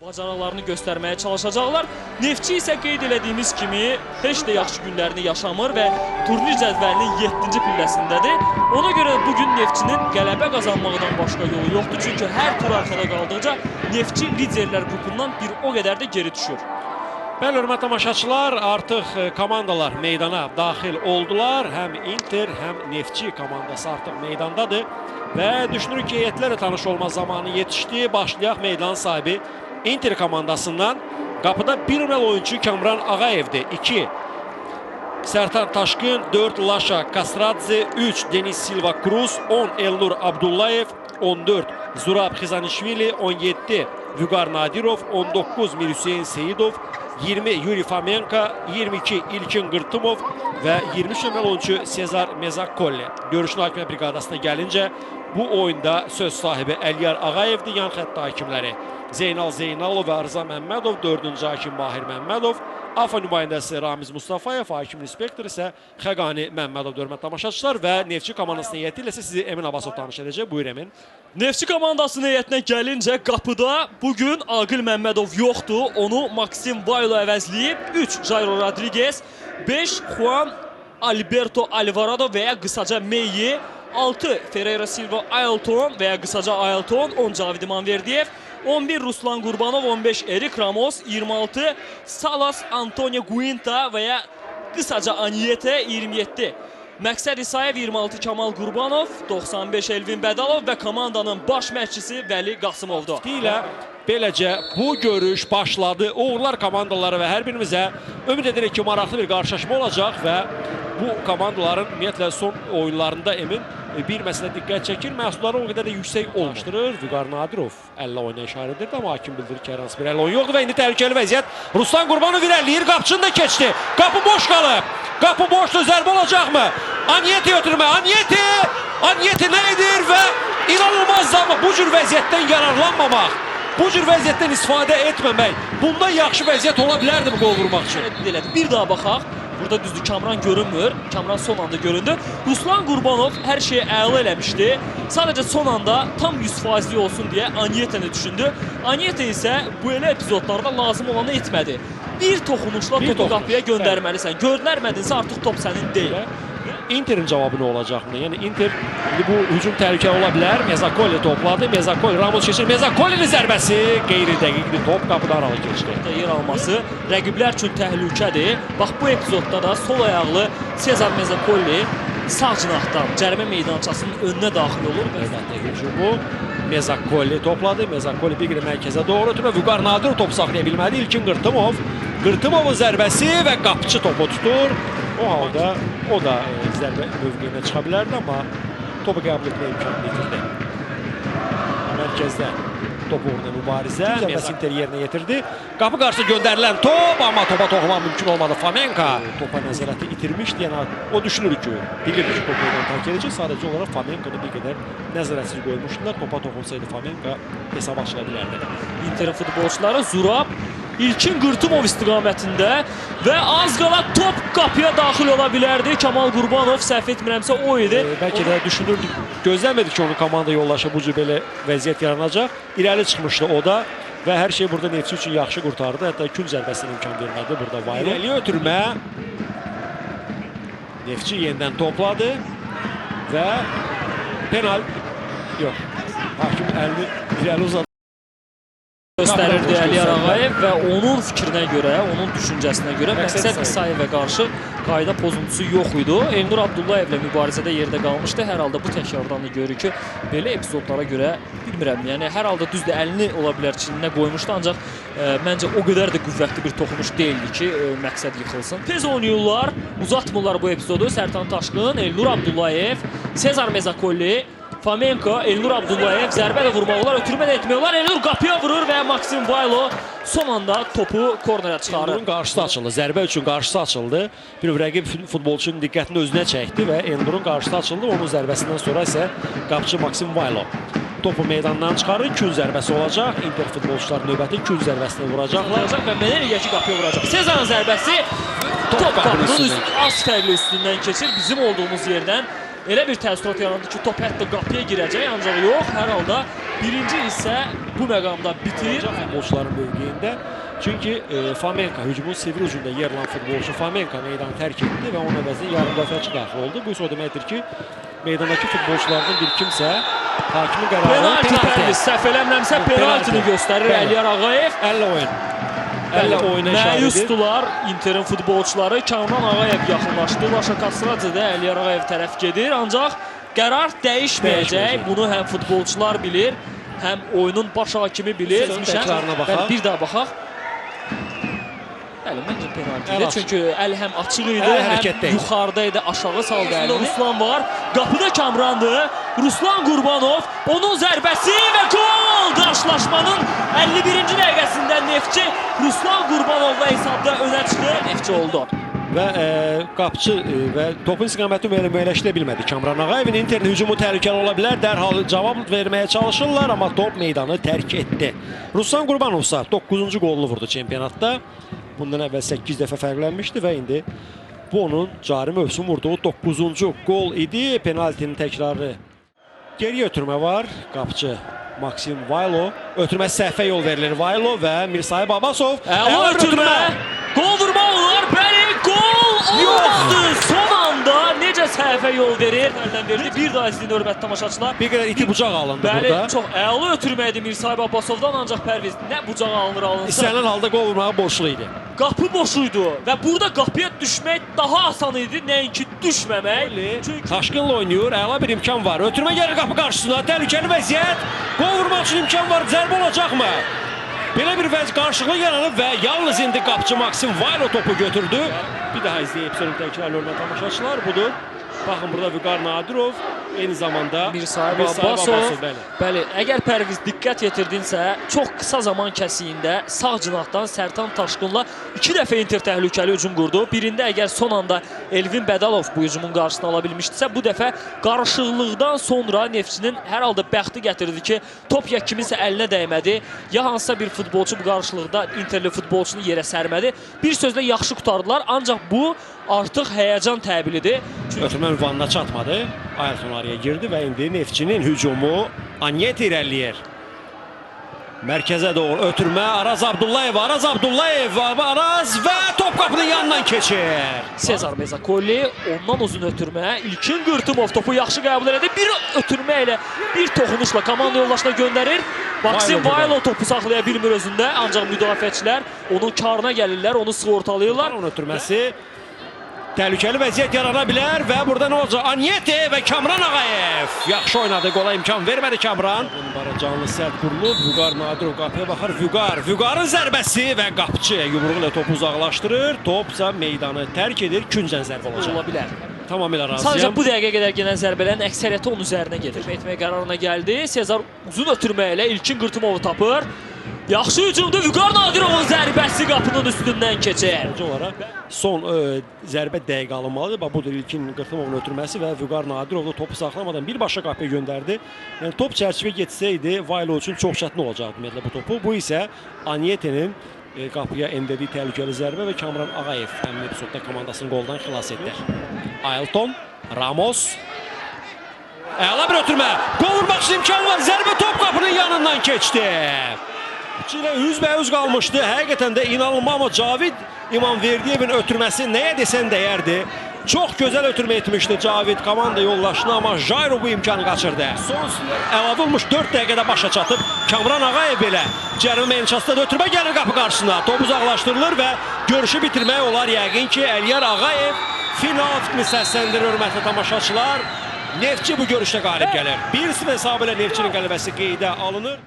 bacarıqlarını göstərməyə çalışacaqlar. Neftçi isə qeyd elədiyimiz kimi heç də yaxşı günlərini yaşamır və turnir cədvəlinin 7-ci pilləsindədir. Ona görə bu gün Neftçinin qələbə qazanmaqdan başqa yolu yoxdur. Çünki hər tur arxada qaldıqca Neftçi liderlər qrupundan bir o qədər də geri düşür. Bəli, hörmətli tamaşaçılar, artıq e, komandalar meydana daxil oldular. Həm Inter, həm Neftçi komandası artıq meydandadır. Və düşünürük ki, heyətlərlə tanış olma zamanı yetişdi. Başlayaq meydan sahibi Inter. Qapıda bir nömrəli oyunçu Kamran Ağayevdir. 2 Sertar Taşkın, 4 Laşa Kastradze, 3 Deniz Silva Cruz, 10 Elnur Abdullayev, 14 Zurab Xizanishvili, 17 Vügar Nadirov, 19 Mir Hüseyin Seyidov, 20 Yuri Famenka, 22 İlkin Gırtımov ve 23 nömrəli oyuncu Sezar Mezakkolle. Görüşün hakimiyet briqadasına gəlincə bu oyunda söz sahibi Əliyar Ağayevdir, yan xətt hakimləri Zeynal Zeynalov və Arza Məmmədov, 4-cü hakim Mahir Məmmədov, AFA nümayəndəsi Ramiz Mustafayev, hakim inspektor isə Xəqani Məmmədov hörmətli tamaşaçılar və Neftçi komandasının heyəti ilə sizi Emin Abbasov tanış edəcək. Buyur Emin. Neftçi komandasının heyətinə gəlincə qapıda bugün Aqil Məmmədov yoxdur. Onu Maksim Vaylo əvəzləyib. 3 Jairo Rodriguez, 5 Juan Alberto Alvarado və ya qısaca Meyi, 6 Ferreira Silva Ailton və ya qısaca Ailton, 10 Cavid İmanverdiyev, 11 Ruslan Qurbanov, 15 Erik Ramos, 26 Salas Antonio Guinta və ya qısaca Aniete 27 Məqsəd İsayev 26 Kamal Qurbanov, 95 Elvin Bədalov və komandanın baş məşqçisi Vəli Qasımovdur. ilə beləcə bu görüş başladı. Uğurlar komandaları və hər birimizə ümid edirik ki, maraqlı bir qarşılaşma olacaq və bu komandaların ümumiyyətlə son oyunlarında Emin bir məsələ diqqət çəkir. Məhsulları o qədər də yüksək olmuşdurur. Vüqar Nadirov əllə oyuna işarə edirdi, amma hakim bildirir ki, hər hansı bir əl oyun yoxdur və indi təhlükəli vəziyyət. Ruslan Qurbanov irəliləyir, qapıçını da keçdi. Qapı boş qalıb. Qapı boşdur, zərbə olacaqmı? Anyeti ötürmə, Anyeti! Anyeti nə edir və inanılmaz amma bu cür vəziyyətdən yararlanmamaq, bu cür vəziyyətdən istifadə etməmək, bundan yaxşı vəziyyət ola bilərdi bu qol vurmaq üçün. Bir daha baxaq. Burada düzdür Kamran görünmür. Kamran son anda göründü. Ruslan Qurbanov hər şeyi əla eləmişdi. Sadəcə son anda tam 100%li olsun deyə Anyetəni düşündü. Anyete isə bu elə epizodlarda lazım olanı etmədi. Bir toxunuşla topu qapıya göndərməlisən. Göndərmədinsə artıq top sənin deyil. Inter'in cevabı ne olacak mı? Yani Inter bu hücum təhlükə ola bilər. Mezakoli topladı. Mezakoli Ramos keçir. Mezakoli'nin zərbəsi qeyri dəqiqdir. Top qapıdan aralı keçdi. yer alması rəqiblər üçün təhlükədir. Bax bu epizodda da sol ayaqlı Cesar Mezzakolli sağ cinahdan cərimə meydançasının önünə daxil olur Əlbəttə hücumu Mezakoli topladı. Mezakoli bir qiri mərkəzə doğru ötürmə. Vüqar Nadir top saxlaya bilmədi. İlkin Qırtımov. Qırtımovun zərbəsi və qapıçı topu tutur. O halda o da e, zərbə mövqeyinə çıxa bilərdi, amma topu qəbul etmə imkanını itirdi. Mərkəzdə top uğruna mübarizə. Mezak Inter yerinə yetirdi. Qapı qarşı göndərilən top, amma topa toxunmaq mümkün olmadı. Famenka topa nəzarəti itirmişdi. Yəni o düşünür ki, bilirdi ki, topu ilə tərk edəcək. Sadəcə olaraq Famenka'nı bir qədər nəzarətsiz qoymuşdular. Topa toxunsaydı Famenka hesab açıla bilərdi. Inter'in futbolçuları Zurab İlkin Qırtımov istiqamətində və az qala top qapıya daxil ola bilərdi. Kamal Qurbanov səhv etmirəmsə o idi. E, bəlkə də düşünürdük, gözləmədik ki, onun komanda yoldaşı bu cür belə vəziyyət yaranacaq. İrəli çıxmışdı o da və hər şey burada Neftçi üçün yaxşı qurtardı. Hətta kün zərbəsinə imkan vermədi burada Vayro. İrəli ötürmə. Neftçi yenidən topladı və penal yox. Hakim əlini irəli uzadı. Göstərirdi Əliyar Ağayev və onun fikrinə görə, onun düşüncəsinə görə Məqsəd İsayevə qarşı qayda pozuntusu yox idi. Elnur Abdullayevlə mübarizədə yerdə qalmışdı. Hər halda bu təkrardan da görürük ki, belə epizodlara görə bilmirəm, yəni hər halda düzdür əlini ola bilər çininə qoymuşdu, ancaq e, məncə o qədər də qüvvətli bir toxunuş deyildi ki, e, məqsəd yıxılsın. Tez oynayırlar, uzatmırlar bu epizodu. Sərtan Taşqın, Elnur Abdullayev, Sezar Mezakolli Famenko, Elnur Abdullayev vurmaq olar, ötürmə də etmək olar. Elnur qapıya vurur və Maksim Vaylo son anda topu kornerə çıxarır. Elnurun qarşısı açıldı. Zərbə üçün qarşısı açıldı. Bir rəqib futbolçunun diqqətini özünə çəkdi və Elnurun qarşısı açıldı. Onun zərbəsindən sonra isə qapıcı Maksim Vaylo topu meydandan çıxarır. Kün zərbəsi olacaq. Inter futbolçuları növbəti kün zərbəsini vuracaqlar. Vuracaq və Meneriya ki qapıya vuracaq. Sezarın zərbəsi top qapının az fərqli üstündən keçir. Bizim olduğumuz yerdən elə bir təəssürat yarandı ki, top hətta qapıya girəcək, ancaq yox, hər halda birinci hissə bu məqamda bitir. futbolçuların mövqeyində. Çünki e, Famenka hücumun sivri ucunda yer alan futbolçu Famenka meydanı tərk etdi və onun əvəzinə yarım müdafiəçi daxil oldu. Bu isə o deməkdir ki, meydandakı futbolçulardan bir kimsə hakimin qərarını Penalti Pərviz, səhv eləmirəmsə penaltini göstərir. Əliyar Ağayev. 50 oyun. 50 oyuna şahidi. Məyusdular Interin futbolçuları. Kamran Ağayev yaxınlaşdı. Laşa Kastracı da Əliyar Ağayev tərəf gedir. Ancaq qərar dəyişməyəcək. Bunu həm futbolçular bilir, həm oyunun baş hakimi bilir. Təkrarına baxaq. Bir daha baxaq. Bəli, məncə penalti Əl idi. açıq. Çünki əl həm açıq idi, Əl həm yuxarıda idi, aşağı saldı əlini. Ruslan var. Qapıda Kamrandır. Ruslan Qurbanov. Onun zərbəsi və gol! Qarşılaşmanın 51-ci dəqiqəsində Neftçi Ruslan Qurbanovla hesabda önə çıxır. Neftçi oldu. Və e, qapçı e, və topun istiqaməti müəyyən müəyyənləşdirə bilmədi. Kamran Ağayevin Interin hücumu təhlükəli ola bilər. Dərhal cavab verməyə çalışırlar, amma top meydanı tərk etdi. Ruslan Qurbanov isə 9-cu qolunu vurdu çempionatda. Bundan əvvəl 8 dəfə fərqlənmişdi və indi bu onun cari mövsüm vurduğu 9-cu qol idi. Penaltinin təkrarı. Geriyə ötürmə var. Qapçı Maksim Vaylo. Ötürmə səhvə yol verilir Vaylo və Mirsayib Abbasov. Əla ötürmə. Gol vurma olar. Bəli, gol olmadı. Son anda necə səhvə yol verir? Əldən verdi. Bir daha izləyin hörmətli tamaşaçılar. Bir qədər iti bucaq alındı Bəli, burada. çox əla ötürmə idi Mirsayib Abbasovdan ancaq Pərviz nə bucağa alınır alınsa. İstənilən halda qol vurmağa borçlu idi. Qapı boşuydu və burada qapıya düşmək daha asan idi, nəinki düşməmək. Çünki Taşkınla oynayır, əla bir imkan var. Ötürmə gəlir qapı qarşısına, təhlükəli vəziyyət. Qol vurmaq üçün imkan var, zərbə olacaqmı? Belə bir vəziyyət qarşılıqlı yaranıb və yalnız indi qapçı Maksim Vaylo topu götürdü. Bir daha izləyib sönükdəkilər hörmətli tamaşaçılar budur. Baxın burada Vüqar Nadirov, eyni zamanda Mirsayib Mirsayib Abbasov. bəli. Bəli, əgər Pərviz diqqət yetirdinsə, çox qısa zaman kəsiyində sağ cinahdan Sərtan Taşqınla 2 dəfə Inter təhlükəli hücum qurdu. Birində əgər son anda Elvin Bədalov bu hücumun qarşısını ala bilmişdisə, bu dəfə qarışıqlıqdan sonra Neftçinin hər halda bəxti gətirdi ki, top ya kiminsə əlinə dəymədi, ya hansısa bir futbolçu bu qarşılıqda Interli futbolçunu yerə sərmədi. Bir sözlə yaxşı qurtardılar, ancaq bu artıq həyəcan təbilidir. Çünki Ötürmə ünvanına çatmadı. Ayrton araya girdi və indi Neftçinin hücumu Anyet irəliləyir. Mərkəzə doğru ötürmə Araz Abdullayev, Araz Abdullayev, Araz və top qapının yanından keçir. Sezar Mezakolli ondan uzun ötürmə. İlkin Qırtımov topu yaxşı qəbul elədi. Bir ötürmə ilə, bir toxunuşla komanda yoldaşına göndərir. Maksim. Vaylo topu saxlaya bilmir özündə. Ancaq müdafiəçilər onun karına gəlirlər, onu sığortalayırlar. Onun ötürməsi təhlükəli vəziyyət yarana bilər və burada nə olacaq? Anyete və Kamran Ağayev yaxşı oynadı, qola imkan vermədi Kamran. Canlı sərt qurulub, Vüqar Nadirov qapıya baxır. Vüqar, Vüqarın zərbəsi və qapçı yumruğu ilə topu uzaqlaşdırır. Topsa meydanı tərk edir, küncən zərbə olacaq. Ola bilər. Tamamilə Sadəcə razıyam. bu dəqiqə qədər gələn zərbələrin əksəriyyəti onun üzərinə gedir. Etməyə qərarına gəldi. Sezar uzun ötürmə ilə İlkin Qırtımovu tapır. Yaxşı hücumda Vüqar Nadirovun zərbəsi qapının üstündən keçir. Son ə, zərbə dəqiqə alınmalıdır. Bax budur ilkin Qırtımovun ötürməsi və Vüqar Nadirov da topu saxlamadan birbaşa qapıya göndərdi. Yəni top çərçivə getsəydi Vaylo üçün çox çətin olacaqdı ümumiyyətlə bu topu. Bu isə Anyetenin e, qapıya endirdiyi təhlükəli zərbə və Kamran Ağayev həmin epizodda komandasını qoldan xilas etdi. Ailton, Ramos Əla bir ötürmə. Qol vurmaq imkan var. Zərbə top qapının yanından keçdi. Çilə üzbəyüz qalmışdı. Həqiqətən də inanılmaz amma Cavid İmamverdiyevin ötürməsi nəyə desən dəyərdi. Çox gözəl ötürmə etmişdi Cavid komanda yoldaşına amma Jayro bu imkanı qaçırdı. Əlavə olmuş 4 dəqiqədə başa çatıb Kamran Ağayev belə cərimə ençasında ötürmə gəlir qapı qarşısına. Top uzaqlaşdırılır və görüşü bitirmək olar yəqin ki Əliyar Ağayev final fikrini səsləndirir hörmətli tamaşaçılar. Neftçi bu görüşdə qalib gəlir. 1-0 hesabı ilə Neftçinin qələbəsi alınır.